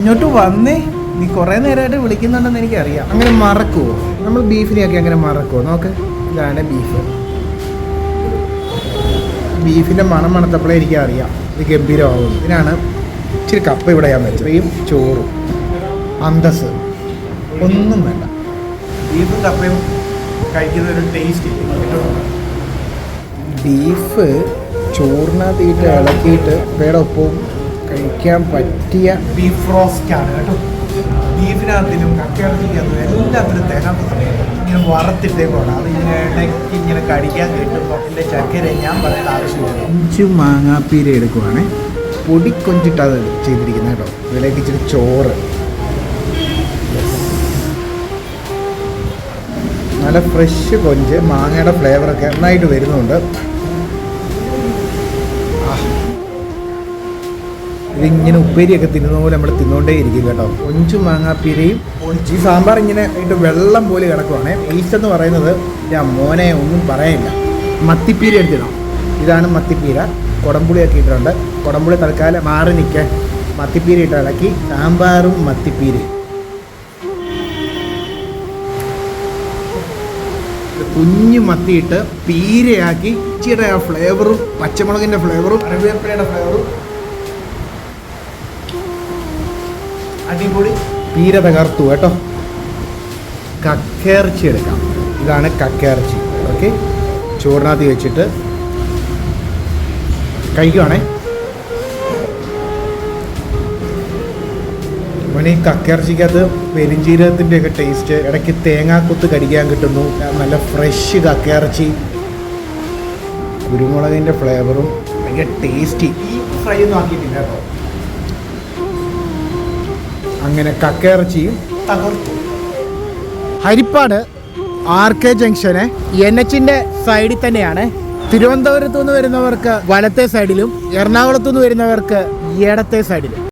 ഇങ്ങോട്ട് വന്നേ. നീ കുറെ നേരമായിട്ട് വിളിക്കുന്നുണ്ടെന്ന് എനിക്കറിയാം. അങ്ങനെ മറക്കുവോ? നമ്മൾ ബീഫിനെയൊക്കെ അങ്ങനെ മറക്കുവോ? നോക്ക്. ഇതാണ് ബീഫ്. ബീഫിന്റെ മണം മണത്തപ്പോഴേ എനിക്ക് അറിയാം ഇത് ഗംഭീരമാകും ഇതിനാണ് ഇച്ചിരി കപ്പ ഇവിടെ ഞാൻ വെച്ചത്. ഇത്രയും ചോറും അന്തസ് ഒന്നും വേണ്ട. ബീഫും കപ്പയും കഴിക്കുന്ന ഒരു ടേസ്റ്റ് ബീഫ് ചോറിനകത്തിട്ട് ഇളക്കിയിട്ട് വേറെ ഒപ്പവും കഴിക്കാൻ പറ്റിയ ബീഫ് റോസ്റ്റ് ആണ് കേട്ടോ. ബീഫിനകത്തിനും കക്കയിറച്ചിക്കകത്തും എല്ലാത്തിനും തേങ്ങാത്ത സമയം ഇങ്ങനെ വറുത്തിട്ടേക്കോണം അത് ഇങ്ങനെ ഇടയ്ക്ക് ഇങ്ങനെ കടിക്കാൻ കിട്ടുമ്പോൾ എന്റെ ചക്കര ഞാൻ പറയേണ്ട ആവശ്യമില്ല അഞ്ച് മാങ്ങാപ്പീര എടുക്കുവാണേ. പൊടി കൊഞ്ചിട്ട് അത് ചെയ്തിരിക്കുന്നത് കേട്ടോ. ഇതിലേക്ക് ഇച്ചിരി ചോറ്. നല്ല ഫ്രഷ് കൊഞ്ച്. മാങ്ങയുടെ ഫ്ലേവറൊക്കെ നന്നായിട്ട് വരുന്നുണ്ട്. ഇതിങ്ങനെ ഉപ്പേരിയൊക്കെ തിന്നുന്ന പോലെ നമ്മൾ തിന്നുകൊണ്ടേ ഇരിക്കും കേട്ടോ. കൊഞ്ചു മാങ്ങാപ്പീരയും ഈ സാമ്പാർ ഇങ്ങനെ ഇട്ട് വെള്ളം പോലെ കിടക്കുവാണേ. ടേസ്റ്റ് എന്ന് പറയുന്നത് ഞാൻ മോനെ ഒന്നും പറയാനില്ല മത്തിപ്പീര എടുത്തിടാം. ഇതാണ് മത്തിപ്പീര. കുടംപുളിയൊക്കെ ഇട്ടിട്ടുണ്ട്. കുടംപുളി തൽക്കാലം മാറി നിൽക്കാൻ മത്തിപ്പീര ഇട്ട് ഇളക്കി. സാമ്പാറും മത്തിപ്പീരയും കുഞ്ഞു മത്തിയിട്ട് പീരയാക്കി. ഇച്ചിയുടെ ആ ഫ്ലേവറും പച്ചമുളകിന്റെ ഫ്ലേവറും കറിവേപ്പിലയുടെ ഫ്ലേവറും അടിപൊളി പീര തകർത്തു കേട്ടോ. കക്കയിറച്ചി എടുക്കാം. ഇതാണ് കക്കയിറച്ചി ഓക്കെ. ചോറിനകത്ത് വെച്ചിട്ട് കഴിക്കുവാണേ. അവന് ഈ പെരിഞ്ചീരകത്തിന്റെ ഒക്കെ ടേസ്റ്റ് ഇടയ്ക്ക് തേങ്ങാക്കൊത്ത് കടിക്കാൻ കിട്ടുന്നു. നല്ല ഫ്രഷ് കക്കയിറച്ചി കുരുമുളകിന്റെ ഫ്ലേവറും ഭയങ്കര ടേസ്റ്റി ഈ ഫ്രൈ ഒന്നും ആക്കിയിട്ടില്ല കേട്ടോ. അങ്ങനെ കക്കയിറച്ചിയും ഹരിപ്പാട് ആർ കെ ജംഗ്ഷന് എൻ എച്ചിന്റെ സൈഡിൽ തന്നെയാണ്. തിരുവനന്തപുരത്തു നിന്ന് വരുന്നവർക്ക് വലത്തെ സൈഡിലും എറണാകുളത്തു നിന്ന് വരുന്നവർക്ക് ഇടത്തെ സൈഡിലും.